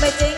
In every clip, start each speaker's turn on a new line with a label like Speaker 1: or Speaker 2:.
Speaker 1: me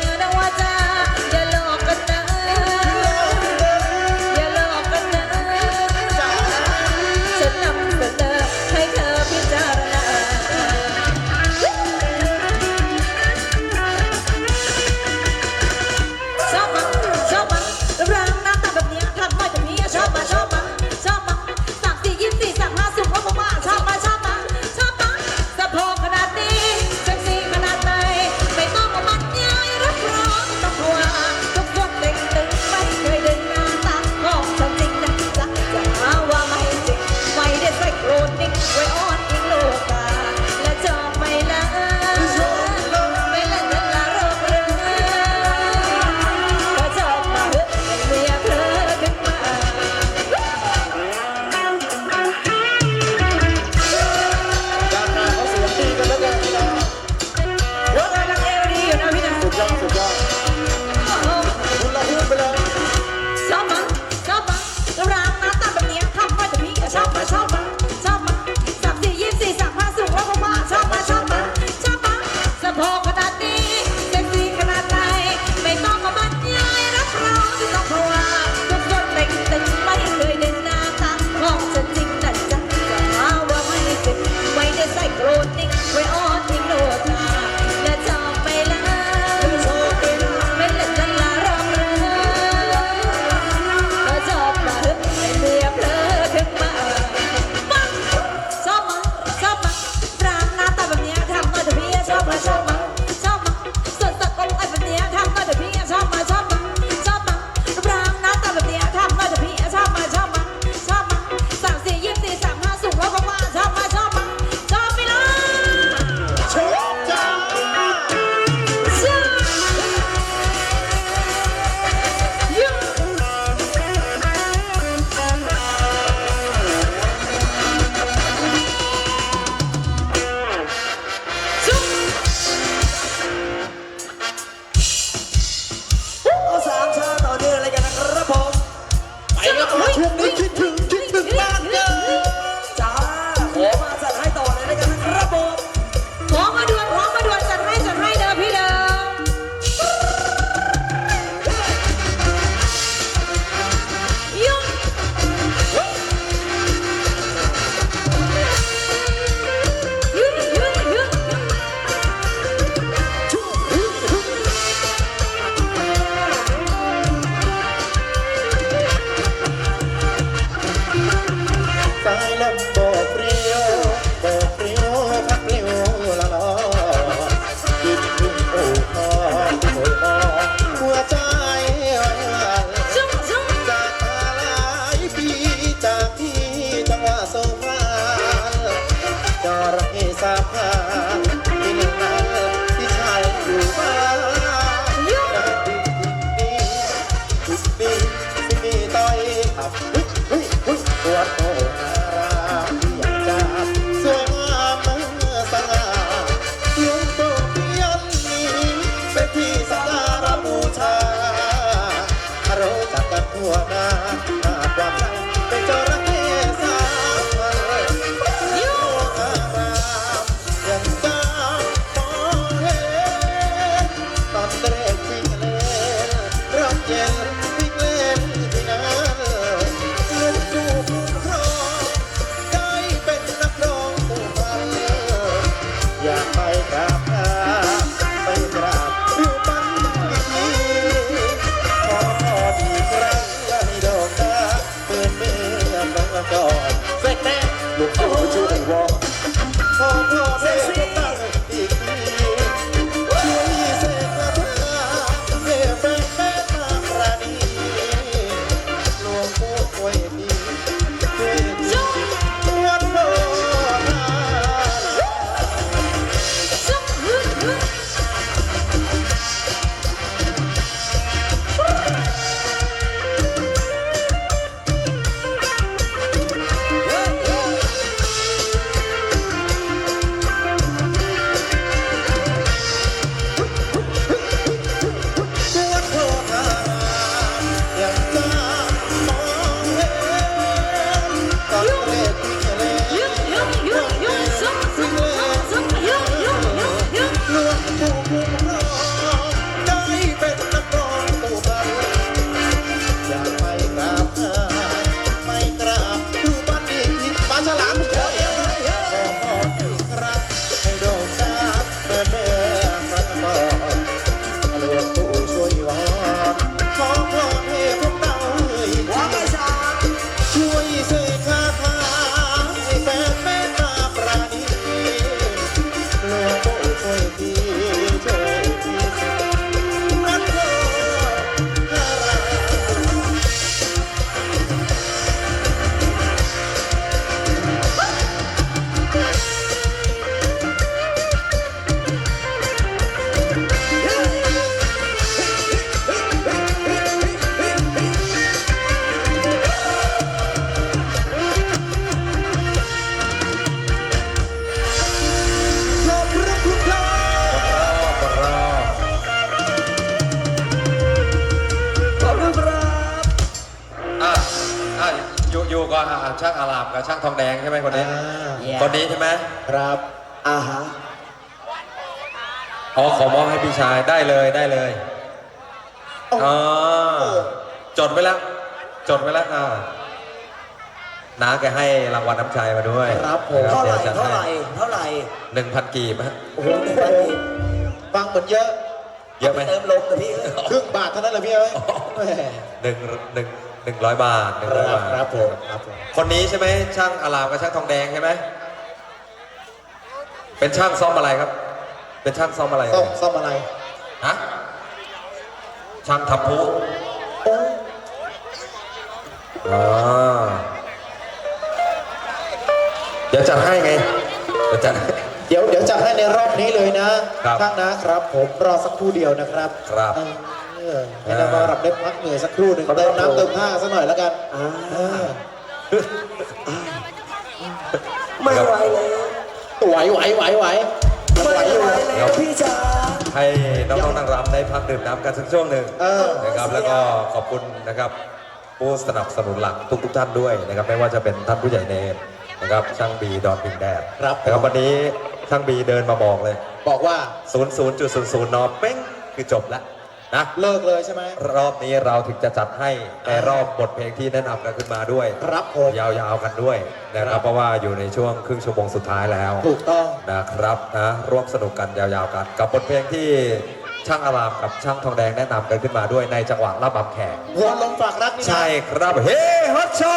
Speaker 1: ช่างอารามกับช่างทองแดงใช่ไหมคนนี้
Speaker 2: อ่า
Speaker 3: Yeah
Speaker 1: คนนี้ใช่ไหม
Speaker 2: ครับ
Speaker 3: อ่าฮะ
Speaker 1: อ๋อขอมอบให้พี่ชายได้เลยได้เลย
Speaker 2: โอ้
Speaker 1: อ๋อจดไว้แล้วจดไว้แล้วอ่าน้าแกให้รางวัลน้ำใจมาด้วย
Speaker 2: ครับผม
Speaker 3: เท่าไหร่เท่าไหร่เท่าไหร่
Speaker 1: หนึ่งพันกีบฮะ
Speaker 3: โอ้โหหนึ่งพันกีบ
Speaker 2: ฟังเหมือนเยอะ
Speaker 1: เยอะไหม
Speaker 3: เติมลมนะพี่
Speaker 2: ครึ่งบาทเท่านั้นเลยพี่เอ้ยแหม
Speaker 1: หนึ่งหนึ่ง หนึ่งร้อยบาทหนึ่ง
Speaker 2: ค
Speaker 1: ร้อย
Speaker 2: รับบา
Speaker 1: ท
Speaker 2: ครับผมครับผม
Speaker 1: คนนี้ใช่ไหมช่างอารามกับช่างทองแดงใช่ไหมเป็นช่างซ่อมอะไรครับ เป็นช่างซ่อมอะไร
Speaker 2: ซ่อมซ่อมอะไร
Speaker 1: ฮะช่างทำพุ
Speaker 2: โอ้
Speaker 1: อ๋อเดี๋ยวจัดให้ไงเดี๋ยวจัดให้
Speaker 2: เดี๋ยวเดี๋ยวจัดให้ในรอบนี้เลยนะครับข้างนะครับผมรอสักครู่เดียวนะครับ
Speaker 1: ครับ
Speaker 2: เออให้น้องรับได้พักเหนื่อยสักครู่หนึ่ง
Speaker 1: ครับ
Speaker 2: เติมน้ำเติมท่าสักหน่อยแล้วกัน
Speaker 3: อ่า
Speaker 2: เออ
Speaker 3: ไม่ไหวแล้ว
Speaker 2: ไหวไหวไหวไหวยัง
Speaker 3: ไม่
Speaker 2: ไหวอยู่
Speaker 3: ไหวแล้วพี่จ๋า
Speaker 1: ให้น้องๆนางรำได้พักดื่มน้ำกันสักช่วงหนึ่ง
Speaker 2: เออ
Speaker 1: นะครับแล้วก็ขอบคุณนะครับผู้สนับสนุนหลักทุกๆท่านด้วยนะครับไม่ว่าจะเป็นท่านผู้ใหญ่เนมนะครับช่างบีดอนพิงแดด
Speaker 2: ครับ
Speaker 1: นะครับวันนี้ช่างบีเดินมาบอกเลย
Speaker 2: บอกว่า
Speaker 1: 00.00นอเป้งคือจบแล้ว นะ
Speaker 2: เลิกเลยใช่ไหม
Speaker 1: รอบนี้เราถึงจะจัดให้ในรอบบทเพลงที่แนะนำกันขึ้นมาด้วย
Speaker 2: ครับผม
Speaker 1: ยาวๆกันด้วยนะค
Speaker 2: ครั
Speaker 1: รับบ เพราะว่าอยู่ในช่วงครึ่งชั่วโมงสุดท้ายแล้ว
Speaker 2: ถูกต้อง
Speaker 1: นะครับนะร่วมสนุกกันยาวๆกัน กับบทเพลงที่ช่างอารามกับช่างทองแดงแนะนำกันขึ้นมาด้วยในจังหวะระบำแขก
Speaker 2: วัวลงฝากรักนี่นะ
Speaker 1: ใช่ครับ เฮ้ฮัทโช
Speaker 3: อ่